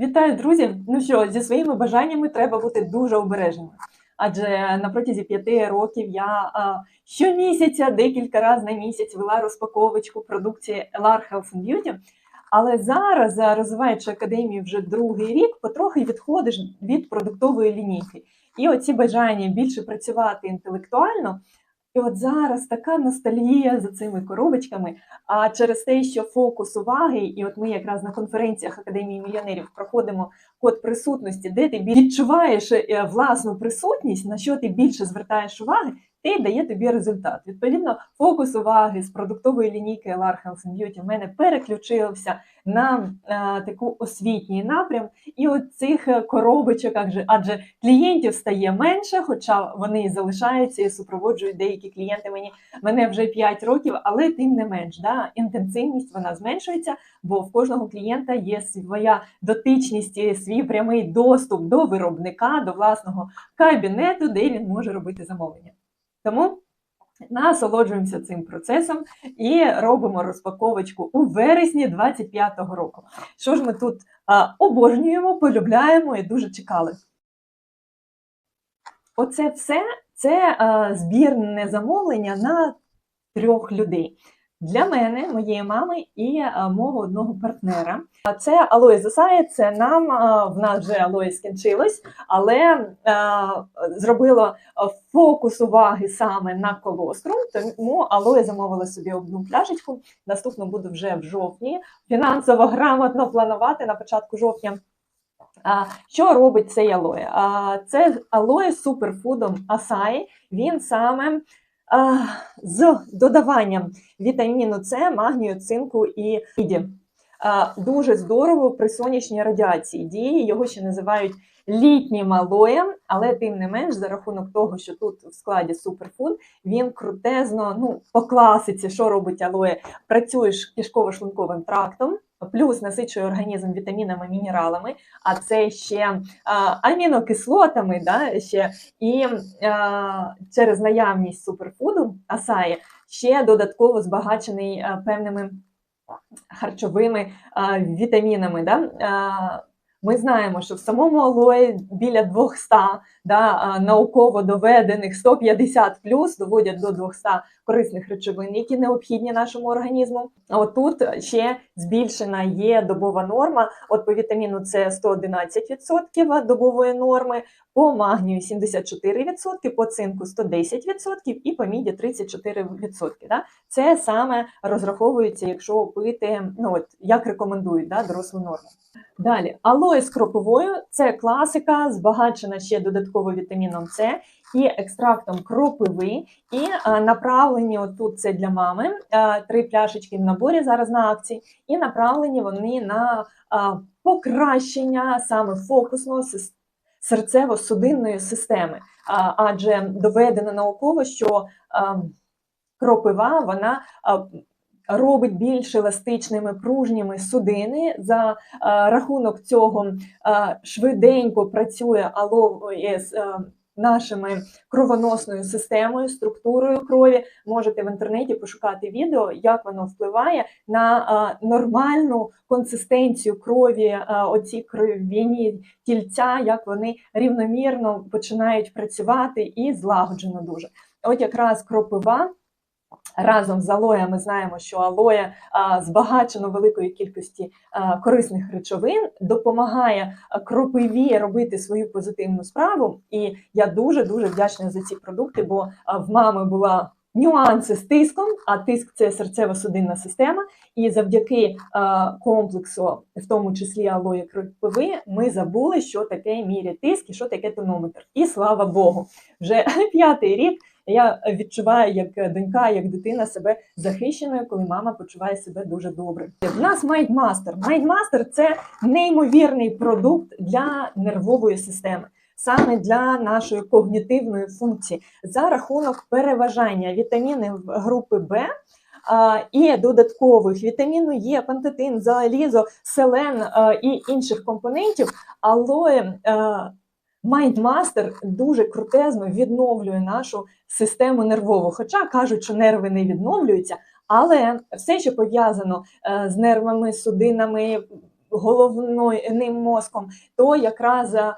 Вітаю, друзі! Ну що, зі своїми бажаннями треба бути дуже обережними. Адже на протязі п'яти років я а, щомісяця, декілька разів на місяць вела розпаковочку продукції LR Health and Beauty. Але зараз, розвиваючи академію вже другий рік, потрохи відходиш від продуктової лінійки. І оці бажання більше працювати інтелектуально. І от зараз така ностальгія за цими коробочками. А через те, що фокус уваги, і от ми якраз на конференціях Академії мільйонерів проходимо код присутності, де ти відчуваєш е, власну присутність, на що ти більше звертаєш уваги, те дає тобі результат. Відповідно, фокус уваги з продуктової лінійки LR Health and Beauty в мене переключився на е, таку освітній напрям. І от цих е, коробочок, адже клієнтів стає менше, хоча вони залишаються і супроводжують деякі клієнти мені мене вже 5 років, але тим не менш, да, інтенсивність вона зменшується, бо в кожного клієнта є своя дотичність, і свій прямий доступ до виробника, до власного кабінету, де він може робити замовлення. Тому насолоджуємося цим процесом і робимо розпаковочку у вересні 25-го року. Що ж ми тут обожнюємо, полюбляємо і дуже чекали. Оце все це збірне замовлення на трьох людей. Для мене, моєї мами і мого одного партнера. Це Алоє Засає, це нам в нас вже Алоє скінчилось, але а, зробило фокус уваги саме на колострум, тому Алоє замовила собі одну пляшечку. Наступну буду вже в жовтні. Фінансово грамотно планувати на початку жовтня. Що робить цей алоє? Це алоє суперфудом Асаї. Він саме з додаванням вітаміну С, магнію, цинку і міді. Дуже здорово при сонячній радіації діє. Його ще називають літнім алоєм, але тим не менш, за рахунок того, що тут в складі суперфуд, він крутезно, ну, по класиці, що робить алоє, працюєш кишково-шлунковим трактом. Плюс насичує організм вітамінами, мінералами, а це ще а, амінокислотами, да, ще і а, через наявність суперфуду асаї ще додатково збагачений а, певними харчовими вітамінами. Да? Ми знаємо, що в самому алої біля 200 да, науково доведених 150 плюс доводять до 200 корисних речовин, які необхідні нашому організму. А Отут ще збільшена є добова норма. От по вітаміну С 111% добової норми, по магнію 74%, по цинку 110% і по міді 34%. Да? Це саме розраховується, якщо пити, ну от як рекомендують да, дорослу норму. Далі, алоє з кроповою це класика, збагачена ще додатково вітаміном С і екстрактом кропиви, і а, направлені отут це для мами. а, Три пляшечки в наборі зараз на акції, і направлені вони на а, покращення саме фокусного серцево-судинної системи. Адже доведено науково, що а, кропива вона. Робить більш еластичними пружніми судини за а, рахунок цього а, швиденько працює з а, нашими кровоносною системою, структурою крові. Можете в інтернеті пошукати відео, як воно впливає на нормальну консистенцію крові, оці кров'яні тільця, як вони рівномірно починають працювати і злагоджено дуже. От якраз кропива. Разом з алоє ми знаємо, що алоє збагачено великою кількості корисних речовин, допомагає кропиві робити свою позитивну справу. І я дуже дуже вдячна за ці продукти, бо в мами була нюанси з тиском, а тиск це серцево-судинна система. І завдяки комплексу, в тому числі алої кропиви, ми забули, що таке міряє тиск і що таке тонометр. І слава Богу, вже п'ятий рік. Я відчуваю як донька, як дитина себе захищеною, коли мама почуває себе дуже добре. В нас Майндмастер. Майндмастер це неймовірний продукт для нервової системи, саме для нашої когнітивної функції, за рахунок переважання вітамінів групи Б. І додаткових вітаміну Е, пантетин, залізо, селен і інших компонентів, алоє Майндмастер дуже крутезно відновлює нашу систему нервову. Хоча кажуть, що нерви не відновлюються, але все, що пов'язано е, з нервами, судинами, головним мозком, то якраз е,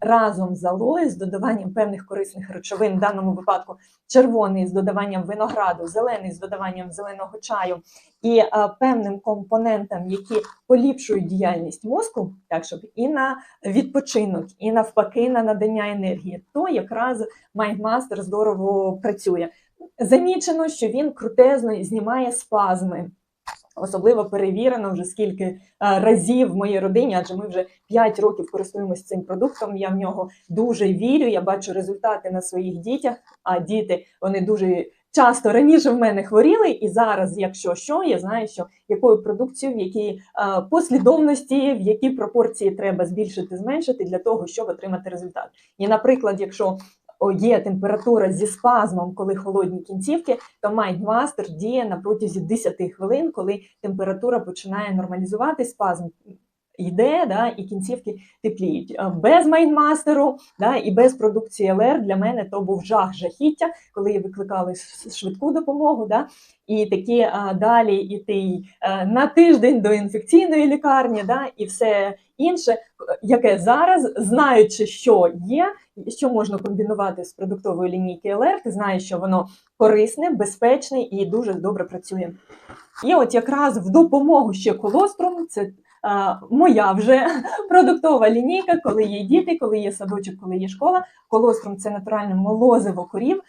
разом з алоє з додаванням певних корисних речовин, в даному випадку червоний з додаванням винограду, зелений з додаванням зеленого чаю і е, певним компонентам, які поліпшують діяльність мозку, так щоб і на відпочинок, і навпаки на надання енергії, то якраз Mindmaster здорово працює. Замічено, що він крутезно знімає спазми. Особливо перевірено вже скільки е, разів в моїй родині, адже ми вже 5 років користуємося цим продуктом. Я в нього дуже вірю. Я бачу результати на своїх дітях. А діти вони дуже часто раніше в мене хворіли, і зараз, якщо що, я знаю, що якою продукцією, в якій е, послідовності, в якій пропорції треба збільшити, зменшити для того, щоб отримати результат. І, наприклад, якщо є температура зі спазмом, коли холодні кінцівки, то майндмастер діє на протязі 10 хвилин, коли температура починає нормалізувати, спазм йде, да, і кінцівки тепліють. Е, Без Майндмастеру да, і без продукції ЛР для мене то був жах жахіття, коли викликали швидку допомогу. Да, і такі а, далі іти а, на тиждень до інфекційної лікарні, да, і все інше, е, яке зараз, знаючи, що є, що можна комбінувати з продуктової лінійки ЛР, ти знаєш, що воно корисне, безпечне і дуже добре працює. І от якраз в допомогу ще колострум, це моя вже продуктова лінійка, коли є діти, коли є садочок, коли є школа. Колострум це натуральне молозиво корів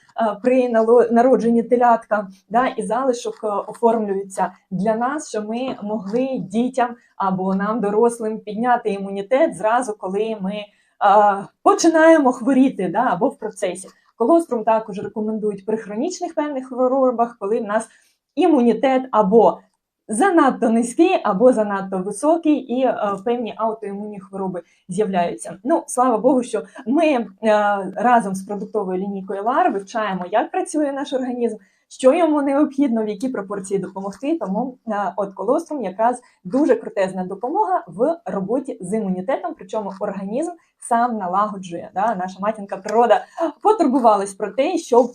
при народженні телятка, да, і залишок а, оформлюється для нас, що ми могли дітям або нам, дорослим, підняти імунітет зразу, коли ми починаємо хворіти, да, або в процесі. Колострум також рекомендують при хронічних певних хворобах, коли в нас імунітет або занадто низький, або занадто високий, і е, певні аутоімунні хвороби з'являються. Ну, слава Богу, що ми е, разом з продуктовою лінійкою LAR вивчаємо, як працює наш організм. Що йому необхідно, в якій пропорції допомогти, тому е, от колострум якраз дуже крутезна допомога в роботі з імунітетом, причому організм сам налагоджує. Да? Наша матінка природа потурбувалась про те, щоб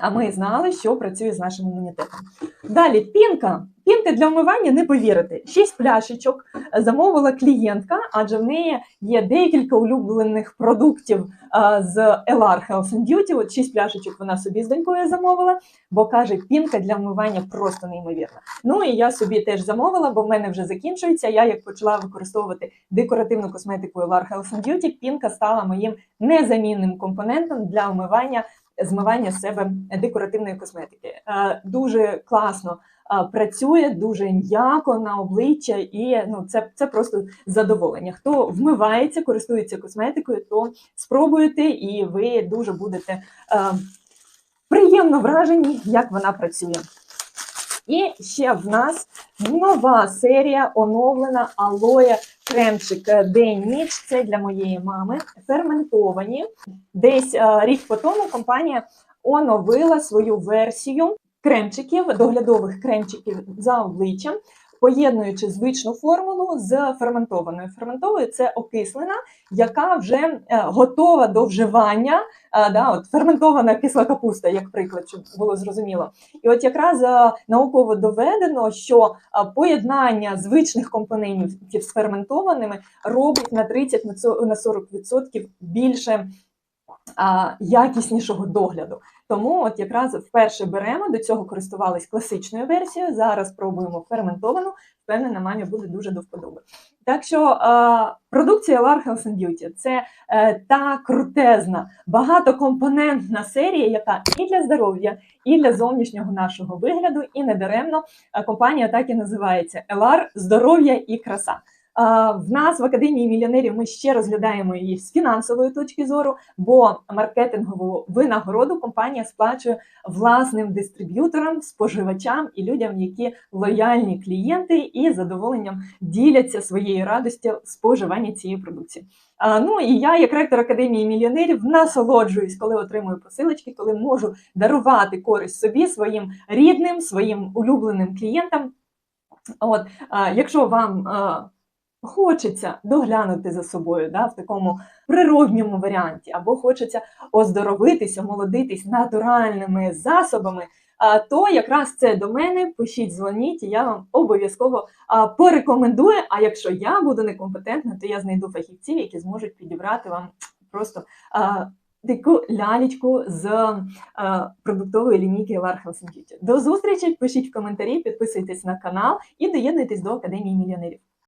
а ми знали, що працює з нашим імунітетом. Далі пінка. Пінки для вмивання не повірите. Шість пляшечок замовила клієнтка, адже в неї є декілька улюблених продуктів з LR Health and Beauty. От шість пляшечок вона собі з донькою замовила, бо каже, пінка для вмивання просто неймовірна. Ну і я собі теж замовила, бо в мене вже закінчується. Я як почала використовувати декоративну косметику LR Health and Beauty, пінка стала моїм незамінним компонентом для вмивання змивання з себе декоративної косметики. Е, Дуже класно е, працює, дуже м'яко на обличчя, і ну це, це просто задоволення. Хто вмивається, користується косметикою, то спробуйте, і ви дуже будете е, приємно вражені, як вона працює. І ще в нас нова серія оновлена алоє кремчик е, день-ніч. Це для моєї мами. Ферментовані. Десь е, рік по тому компанія оновила свою версію кремчиків, доглядових кремчиків за обличчям, поєднуючи звичну формулу з ферментованою. Ферментовою це окислена, яка вже е, готова до вживання. Е, да, от ферментована кисла капуста, як приклад, щоб було зрозуміло. І от якраз е, науково доведено, що поєднання звичних компонентів з ферментованими робить на 30 на цо- на 40% більше якіснішого догляду. Тому от якраз вперше беремо, до цього користувались класичною версією, зараз пробуємо ферментовану, впевнена, мамі буде дуже до вподоби. Так що продукція LAR Health and Beauty – це е, та крутезна, багатокомпонентна серія, яка і для здоров'я, і для зовнішнього нашого вигляду, і недаремно компанія так і називається LR – здоров'я і краса. В нас в академії мільйонерів ми ще розглядаємо її з фінансової точки зору, бо маркетингову винагороду компанія сплачує власним дистриб'юторам, споживачам і людям, які лояльні клієнти і задоволенням діляться своєю радістю споживання цієї продукції. Ну і я, як ректор академії мільйонерів, насолоджуюсь, коли отримую посилочки, коли можу дарувати користь собі, своїм рідним, своїм улюбленим клієнтам. От, якщо вам хочеться доглянути за собою да, в такому природньому варіанті, або хочеться оздоровитися, молодитись натуральними засобами, то якраз це до мене. Пишіть, дзвоніть, я вам обов'язково порекомендую. А якщо я буду некомпетентна, то я знайду фахівців, які зможуть підібрати вам просто таку лялечку з продуктової лінійки Beauty. До зустрічі! Пишіть в коментарі, підписуйтесь на канал і доєднуйтесь до Академії мільйонерів.